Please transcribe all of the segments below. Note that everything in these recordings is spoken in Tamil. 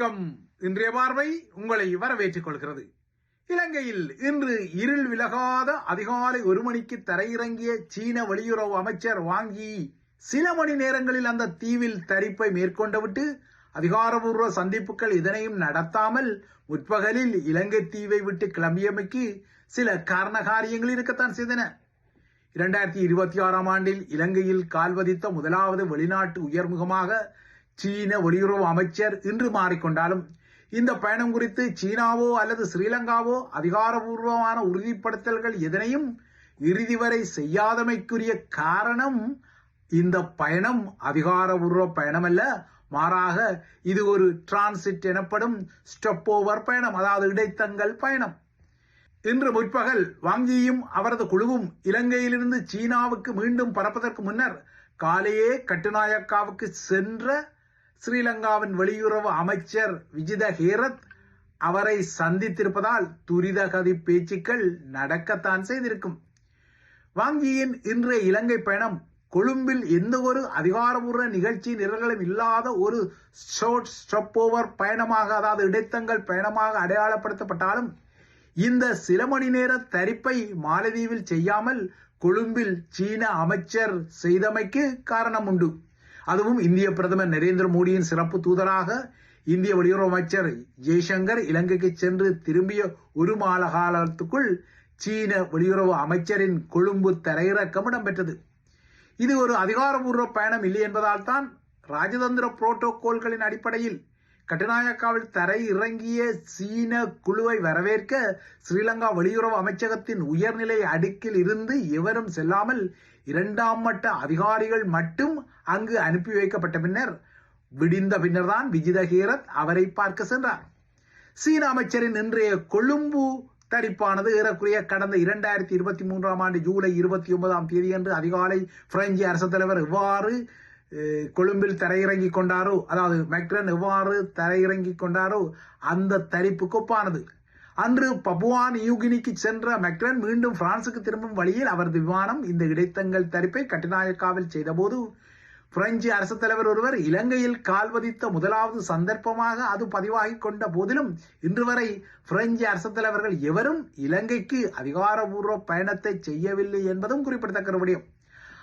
வணக்கம். இன்றைய பார்வை உங்களை வரவேற்றுக் கொள்கிறது. இலங்கையில் இன்று இருள் விலகாத அதிகாலை ஒரு மணிக்கு தரையிறங்கிய சீன வெளியுறவு அமைச்சர் வாங்கி சில மணி நேரங்களில் அந்த தீவில் தரிப்பை மேற்கொண்டுவிட்டு அதிகாரபூர்வ சந்திப்புகள் இதனையும் நடத்தாமல் முற்பகலில் இலங்கை தீவை விட்டு கிளம்பியமைக்கு சில காரண காரியங்கள் இருக்கத்தான் செய்தன. இரண்டாயிரத்தி இருபத்தி ஆறாம் ஆண்டில் இலங்கையில் கால்வதித்த முதலாவது வெளிநாட்டு உயர்முகமாக சீன வெளியுறவு அமைச்சர் இன்று மாறிக்கொண்டாலும் இந்த பயணம் குறித்து சீனாவோ அல்லது ஸ்ரீலங்காவோ அதிகாரபூர்வமான உறுதிப்படுத்தல்கள் எதனையும் இறுதி வரை செய்யாதமைக்குரிய காரணம் இந்த பயணம். அதிகாரபூர்வ பயணம் அல்ல மாறாக இது ஒரு டிரான்சிட் எனப்படும் ஸ்டெப் ஓவர் பயணம் அதாவது இடைத்தங்கள் பயணம். இன்று முற்பகல் வாங்கியும் அவரது குழுவும் இலங்கையிலிருந்து சீனாவுக்கு மீண்டும் பறப்பதற்கு முன்னர் காலையே கட்டுநாயக்காவுக்கு சென்ற ஸ்ரீலங்காவின் வெளியுறவு அமைச்சர் விஜித ஹேரத் அவரை சந்தித்திருப்பதால் துரிதகதி பேச்சுக்கள் நடக்கத்தான் செய்திருக்கும். வாங்கியின் இன்றைய இலங்கை பயணம் கொழும்பில் எந்த ஒரு அதிகாரபூர்வ நிகழ்ச்சி நிரல்களும் இல்லாத ஒரு ஷோர்ட் ஸ்டப் ஓவர் பயணமாக அதாவது இடைத்தங்கள் பயணமாக அடையாளப்படுத்தப்பட்டாலும் இந்த சில மணி நேர தரிப்பை மாலதீவில் செய்யாமல் கொழும்பில் சீன அமைச்சர் செய்தமைக்கு காரணம் உண்டு. அதுவும் இந்திய பிரதமர் நரேந்திர மோடியின் சிறப்பு தூதராக இந்திய வெளியுறவு அமைச்சர் ஜெய்சங்கர் இலங்கைக்கு சென்று திரும்பிய ஒரு மாத காலத்துக்குள் சீன வெளியுறவு அமைச்சரின் கொழும்பு தரையிறக்கம் இடம்பெற்றது. இது ஒரு அதிகாரபூர்வ பயணம் இல்லை என்பதால் தான் ராஜதந்திர புரோட்டோகோல்களின் அடிப்படையில் கட்டுநாயக்காவில் தரை இறங்கிய சீன குழுவை வரவேற்க ஸ்ரீலங்கா வெளியுறவு அமைச்சகத்தின் உயர்நிலை அடுக்கில் இருந்து எவரும் செல்லாமல் இரண்டாம் மட்ட அதிகாரிகள் மட்டும் அங்கு அனுப்பி வைக்கப்பட்ட பின்னர் விடிந்த பின்னர் தான் விஜித ஹீரத் அவரை பார்க்க சென்றார். சீன அமைச்சரின் இன்றைய கொழும்பு தரிப்பானது ஏறக்குறைய கடந்த இரண்டாயிரத்தி இருபத்தி மூன்றாம் ஆண்டு ஜூலை இருபத்தி ஒன்பதாம் தேதியன்று அதிகாலை பிரெஞ்சு அரசு தலைவர் எவ்வாறு கொழும்பில் தரையிறங்கி கொண்டாரோ அதாவது மெக்ரன் எவ்வாறு தரையிறங்கி கொண்டாரோ அந்த தரிப்புக்கு ஒப்பானது அன்று பபுவான் யூகினிக்கு சென்ற மெக்ரன் மீண்டும் பிரான்சுக்கு திரும்பும் வழியில் அவரது விமானம் இந்த இடைத்தங்கள் தரிப்பை கட்டுநாயக்காவில் செய்தபோது பிரெஞ்சு அரசு தலைவர் ஒருவர் இலங்கையில் கால்வதித்த முதலாவது சந்தர்ப்பமாக அது பதிவாகி கொண்ட போதிலும் இன்று வரை பிரெஞ்சு அரசு தலைவர்கள் எவரும் இலங்கைக்கு அதிகாரபூர்வ பயணத்தை செய்யவில்லை என்பதும் குறிப்பிடத்தக்க விடயம்.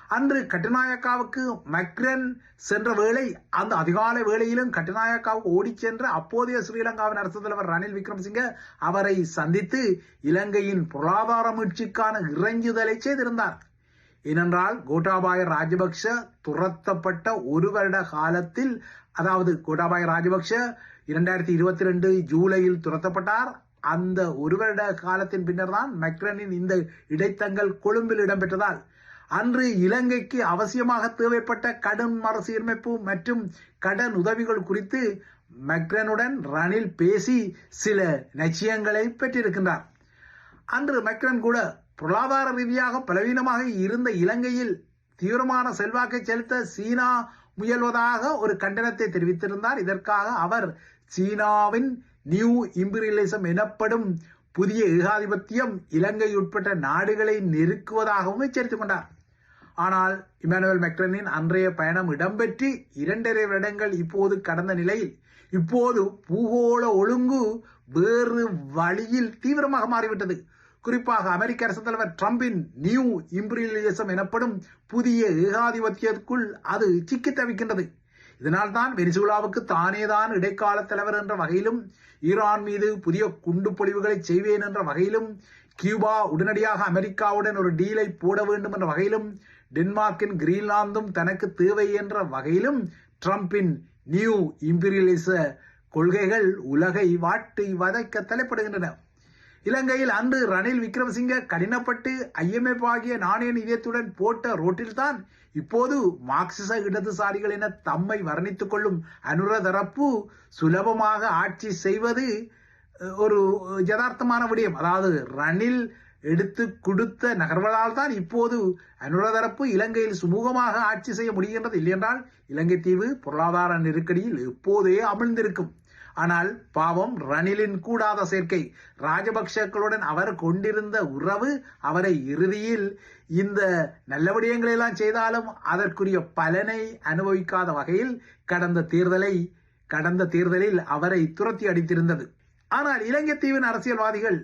அன்று கட்டுநாயக்காவுக்கு மக்ரன் சென்ற வேளை அந்த அதிகாலை வேளையிலும் கட்டுநாயக்காவுக்கு ஓடிச் சென்ற அப்போதைய ஸ்ரீலங்காவின் அரசு தலைவர் ரணில் விக்ரமசிங்க அவரை சந்தித்து இலங்கையின் பொருளாதார மீட்சிக்கான இறைஞ்சுதலை செய்திருந்தார். ஏனென்றால் கோட்டாபாய ராஜபக்ஷ துரத்தப்பட்ட ஒரு வருட காலத்தில் அதாவது கோட்டாபாய ராஜபக்ஷ இரண்டாயிரத்தி இருபத்தி ரெண்டு ஜூலையில் துரத்தப்பட்டார். அந்த ஒரு வருட காலத்தின் பின்னர் தான் மெக்ரனின் இந்த இடைத்தங்கள் கொழும்பில் இடம்பெற்றதால் அன்று இலங்கைக்கு அவசியமாக தேவைப்பட்ட கடன் மறுசீரமைப்பு மற்றும் கடன் உதவிகள் குறித்து மெக்ரனுடன் ரணில் பேசி சில நிச்சயங்களை பெற்றிருக்கின்றார். அன்று மெக்ரன் கூட பொருளாதார ரீதியாக பலவீனமாக இருந்த இலங்கையில் தீவிரமான செல்வாக்கை செலுத்த சீனா முயல்வதாக ஒரு கண்டனத்தை தெரிவித்திருந்தார். இதற்காக அவர் சீனாவின் நியூ இம்பீரியலிசம் எனப்படும் புதிய ஏகாதிபத்தியம் இலங்கை உட்பட்ட நாடுகளை நெருக்குவதாகவும் எச்சரித்துக் கொண்டார். ஆனால் இமானுவேல் மெக்ரனின் அன்றைய பயணம் இடம்பெற்று இரண்டரை வருடங்கள் இப்போது கடந்த நிலையில் இப்போது பூகோள ஒழுங்கு வேறு வழியில் தீவிரமாக மாறிவிட்டது. குறிப்பாக அமெரிக்க அரசு தலைவர் டிரம்பின் நியூ இம்பீரியலிசம் எனப்படும் புதிய ஏகாதிபத்தியத்துக்குள் அது சிக்கி தவிக்கின்றது. இதனால் தான் வெனிசுலாவுக்கு தானேதான் இடைக்கால தலைவர் என்ற வகையிலும் ஈரான் மீது புதிய குண்டு பொழிவுகளை செய்வேன் என்ற வகையிலும் கியூபா உடனடியாக அமெரிக்காவுடன் ஒரு டீலை போட வேண்டும் என்ற வகையிலும் டென்மார்க்கின் கிரீன்லாந்தும் தனக்கு தேவை என்ற வகையிலும் ட்ரம்பின் நியூ இம்பீரியலிச கொள்கைகள் உலகை வாட்டி வதைக்க தலைப்படுகின்றன. இலங்கையில் அன்று ரணில் விக்ரமசிங்க கடினப்பட்டு ஐஎம்எஃப் ஆகிய நாணய நிதியத்துடன் போட்ட ரோட்டில்தான் இப்போது மார்க்சிச இடதுசாரிகள் என தம்மை வர்ணித்துக் கொள்ளும் அனுர தரப்பு சுலபமாக ஆட்சி செய்வது ஒரு யதார்த்தமான விடயம். அதாவது ரணில் எடுத்து கொடுத்த நகர்வலால் தான் இப்போது அனுரதரப்பு இலங்கையில் சுமூகமாக ஆட்சி செய்ய முடிகின்றது. இல்லையென்றால் இலங்கை தீவு பொருளாதார நெருக்கடியில் எப்போதே அமிழ்ந்திருக்கும். ஆனால் பாவம் ரணிலின் கூடாத சேர்க்கை ராஜபக்சக்களுடன் அவர் கொண்டிருந்த உறவு அவரை இறுதியில் இந்த நல்ல விடயங்களெல்லாம் செய்தாலும் அதற்குரிய பலனை அனுபவிக்காத வகையில் கடந்த தேர்தலை கடந்த தேர்தலில் அவரை துரத்தி அடித்திருந்தது. ஆனால் இலங்கை தீவின் அரசியல்வாதிகள்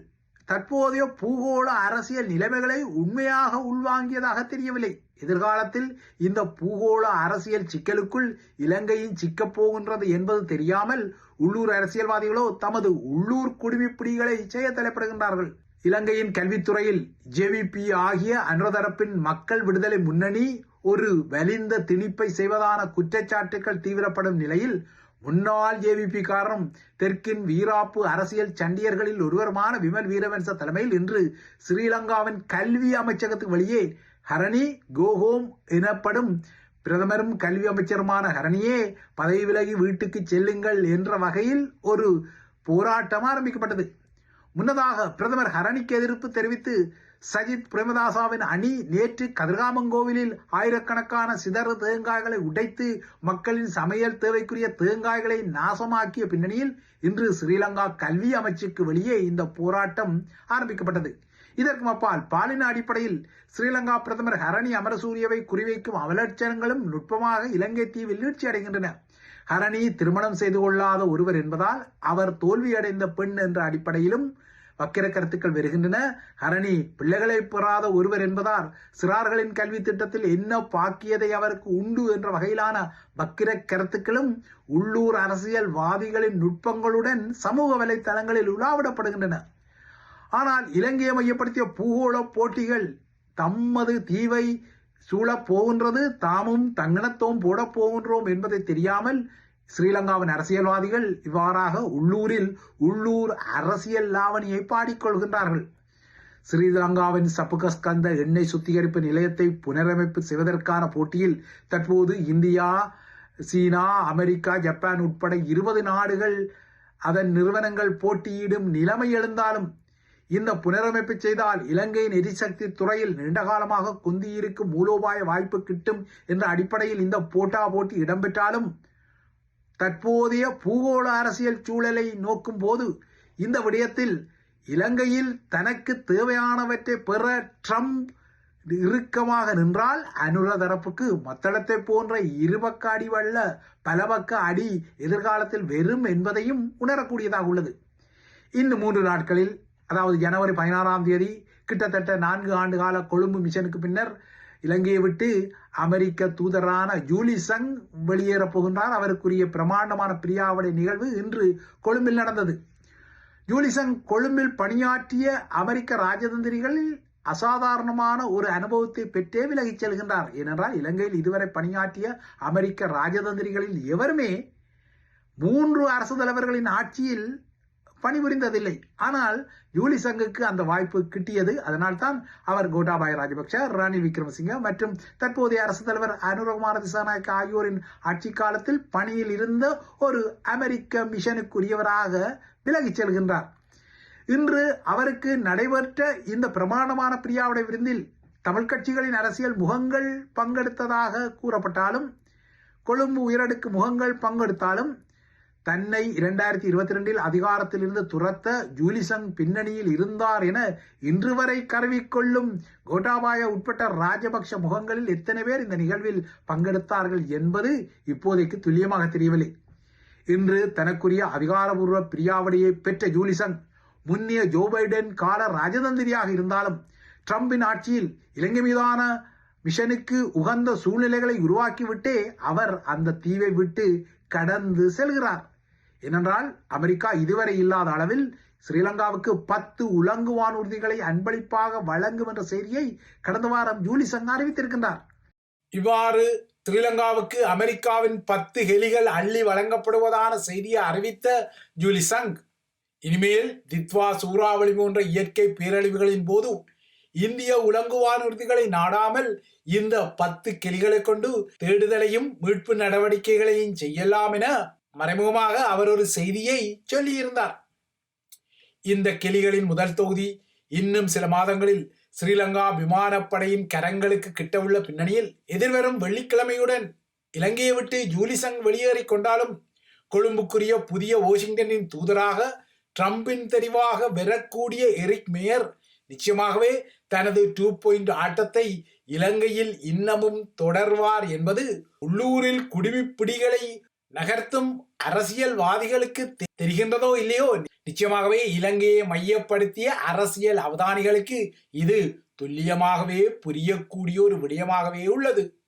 தற்போதைய பூகோள அரசியல் நிலைமைகளை உண்மையாக உள்வாங்கியதாக தெரியவில்லை. எதிர்காலத்தில் இந்த பூகோள அரசியல் சிக்கலுக்குள் இலங்கையின் சிக்கப் போகின்றது என்பது தெரியாமல் உள்ளூர் அரசியல்வாதிகளோ தமது உள்ளூர் குடிமைப்பிடிகளை செய்ய தலைப்படுகின்றார்கள் இலங்கையின் கல்வித்துறையில் ஜேவிபி ஆகிய அன்றதரப்பின் மக்கள் விடுதலை முன்னணி ஒரு வலிந்த திணிப்பை செய்வதான குற்றச்சாட்டுகள் தீவிரப்படும் நிலையில் முன்னாள் ஜேவிபி காரணம் தெற்கின் வீராப்பு அரசியல் சண்டியர்களில் ஒருவருமான விமல் வீரவன்ச தலைமையில் இன்று ஸ்ரீலங்காவின் கல்வி அமைச்சகத்துக்கு வெளியே ஹரணி கோஹோம் எனப்படும் பிரதமரும் கல்வி அமைச்சருமான ஹரணியே பதவி விலகி வீட்டுக்கு செல்லுங்கள் என்ற வகையில் ஒரு போராட்டம் ஆரம்பிக்கப்பட்டது. முன்னதாக பிரதமர் ஹரணிக்கு எதிர்ப்பு தெரிவித்து சஜித் பிரேமதாசாவின் அணி நேற்று கதிர்காமங்கோவிலில் ஆயிரக்கணக்கான சிதறு தேங்காய்களை உடைத்து மக்களின் சமையல் தேவைக்குரிய தேங்காய்களை நாசமாக்கிய பின்னணியில் இன்று ஸ்ரீலங்கா கல்வி அமைச்சுக்கு வெளியே இந்த போராட்டம் ஆரம்பிக்கப்பட்டது. இதற்கு அப்பால் பாலின அடிப்படையில் ஸ்ரீலங்கா பிரதமர் ஹரணி அமரசூரியவை குறிவைக்கும் அவலட்சணங்களும் நுட்பமாக இலங்கை தீவில் வீழ்ச்சி அடைகின்றன. ஹரணி திருமணம் செய்து கொள்ளாத ஒருவர் என்பதால் அவர் தோல்வியடைந்த பெண் என்ற அடிப்படையிலும் வக்கிர கருத்துக்கள் வருகின்றன. ஹரணி பிள்ளைகளை பெறாத ஒருவர் என்பதால் சிறார்களின் கல்வி திட்டத்தில் என்ன பாக்கியதை அவருக்கு உண்டு என்ற வகையிலான வக்கிர கருத்துக்களும் உள்ளூர் அரசியல்வாதிகளின் நுட்பங்களுடன் சமூக வலைத்தளங்களில் உலாவிடப்படுகின்றன. ஆனால் இலங்கையை மையப்படுத்திய பூகோள போட்டிகள் தம்மது தீவை சூழப் போகின்றது தாமும் தங்கணத்தோம் போடப் போகின்றோம் என்பதை தெரியாமல் ஸ்ரீலங்காவின் அரசியல்வாதிகள் இவ்வாறாக உள்ளூரில் உள்ளூர் அரசியல் லாவணியை பாடிக்கொள்கின்றார்கள். ஸ்ரீலங்காவின் சப்புகஸ்கந்த எண்ணெய் சுத்திகரிப்பு நிலையத்தை புனரமைப்பு செய்வதற்கான போட்டியில் தற்போது இந்தியா சீனா அமெரிக்கா ஜப்பான் உட்பட இருபது நாடுகள் அதன் நிறுவனங்கள் போட்டியிடும் நிலைமை எழுந்தாலும் இந்த புனரமைப்பு செய்தால் இலங்கையின் எரிசக்தி துறையில் நீண்டகாலமாக குந்தியிருக்கும் மூலோபாய வாய்ப்பு கிட்டும் என்ற அடிப்படையில் இந்த போட்டா போட்டி இடம்பெற்றாலும் தற்போதைய பூகோள அரசியல் சூழலை நோக்கும் போது இந்த விடயத்தில் இலங்கையில் தனக்கு தேவையானவற்றை பெற ட்ரம்ப் இறுக்கமாக நின்றால் அனுர தரப்புக்கு மத்தளத்தை போன்ற இருபக்க அடி வல்ல பலபக்க அடி எதிர்காலத்தில் வெறும் என்பதையும் உணரக்கூடியதாக உள்ளது. இன்னும் மூன்று நாட்களில் அதாவது ஜனவரி பதினாறாம் தேதி கிட்டத்தட்ட நான்கு ஆண்டு கால கொழும்பு மிஷனுக்கு பின்னர் இலங்கையை விட்டு அமெரிக்க தூதரான ஜூலிசங் வெளியேற போகின்றார். அவருக்குரிய பிரமாண்டமான பிரியாவடை நிகழ்வு இன்று கொழும்பில் நடந்தது. ஜூலிசங் கொழும்பில் பணியாற்றிய அமெரிக்க ராஜதந்திரிகளில் அசாதாரணமான ஒரு அனுபவத்தை பெற்றே விலகிச் செல்கின்றார். ஏனென்றால் இலங்கையில் இதுவரை பணியாற்றிய அமெரிக்க ராஜதந்திரிகளில் எவருமே மூன்று அரசு தலைவர்களின் ஆட்சியில் பணிபுரிந்ததில்லை. ஆனால் யூலி சங்குக்கு அந்த வாய்ப்பு கிட்டியது. அதனால் தான் அவர் கோட்டாபாய ராஜபக்ஷ ரணில் விக்ரமசிங்க மற்றும் தற்போதைய அரசு தலைவர் அனுரகுமார திசாநாயக் ஆகியோரின் ஆட்சி காலத்தில் பணியில் இருந்த ஒரு அமெரிக்க மிஷனுக்குரியவராக விலகிச் செல்கின்றார். இன்று அவருக்கு நடைபெற்ற இந்த பிரமாண்டமான பிரியாவுடைய விருந்தில் தமிழ் கட்சிகளின் அரசியல் முகங்கள் பங்கெடுத்ததாக கூறப்பட்டாலும் கொழும்பு உயரடுக்கு முகங்கள் பங்கெடுத்தாலும் தன்னை இரண்டாயிரத்தி இருபத்தி ரெண்டில் அதிகாரத்திலிருந்து துரத்த ஜூலிசங் பின்னணியில் இருந்தார் என இன்று வரை கருவிக்கொள்ளும் கோட்டாபாய உட்பட்ட ராஜபக்ஷ முகங்களில் எத்தனை பேர் இந்த நிகழ்வில் பங்கெடுத்தார்கள் என்பது இப்போதைக்கு துல்லியமாக தெரியவில்லை. இன்று தனக்குரிய அதிகாரபூர்வ பிரியாவடியை பெற்ற ஜூலிசங் முன்னிய ஜோ பைடன் கால ராஜதந்திரியாக இருந்தாலும் ட்ரம்பின் ஆட்சியில் இலங்கை மீதான மிஷனுக்கு உகந்த சூழ்நிலைகளை உருவாக்கிவிட்டே அவர் அந்த தீவை விட்டு கடந்து செல்கிறார். ஏனென்றால் அமெரிக்கா இதுவரை இல்லாத அளவில் ஸ்ரீலங்காவுக்கு பத்து உலங்கு வானூர்திகளை அன்பளிப்பாக வழங்கும் என்ற செய்தியை கடந்த வாரம் ஜூலி சங் அறிவித்திருக்கின்றார். இவ்வாறு ஸ்ரீலங்காவுக்கு அமெரிக்காவின் பத்து ஹெலிகள் அள்ளி வழங்கப்படுவதான செய்தியை அறிவித்த ஜூலி சங் இனிமேல் தித்வா சூறாவளி போன்ற இயற்கை பேரழிவுகளின் போது இந்திய உலங்கு வானூர்திகளை நாடாமல் இந்த பத்து கிளிகளை கொண்டு தேடுதலையும் மீட்பு நடவடிக்கைகளையும் செய்யலாம் என மறைமுகமாக அவர் ஒரு செய்தியை சொல்லியிருந்தார். இந்த கிளிகளின் முதல் தொகுதி இன்னும் சில மாதங்களில் ஸ்ரீலங்கா விமானப்படையின் கரங்களுக்கு கிட்ட உள்ள பின்னணியில் எதிர்வரும் வெள்ளிக்கிழமையுடன் இலங்கையை விட்டு ஜூலிசங் வெளியேறிக் கொண்டாலும் கொழும்புக்குரிய புதிய வாஷிங்டனின் தூதராக ட்ரம்பின் தெரிவாக வரக்கூடிய எரிக் மேயர் நிச்சயமாகவே தனது டூ பாயிண்ட் ஆட்டத்தை இலங்கையில் இன்னமும் தொடர்வார் என்பது உள்ளூரில் குடிமிப்பிடிகளை நகர்த்தும் அரசியல்வாதிகளுக்கு தெ- தெரிகின்றதோ இல்லையோ? நிச்சயமாகவே இலங்கையை மையப்படுத்திய அரசியல் அவதானிகளுக்கு இது துல்லியமாகவே புரியக்கூடிய ஒரு விடயமாகவே உள்ளது.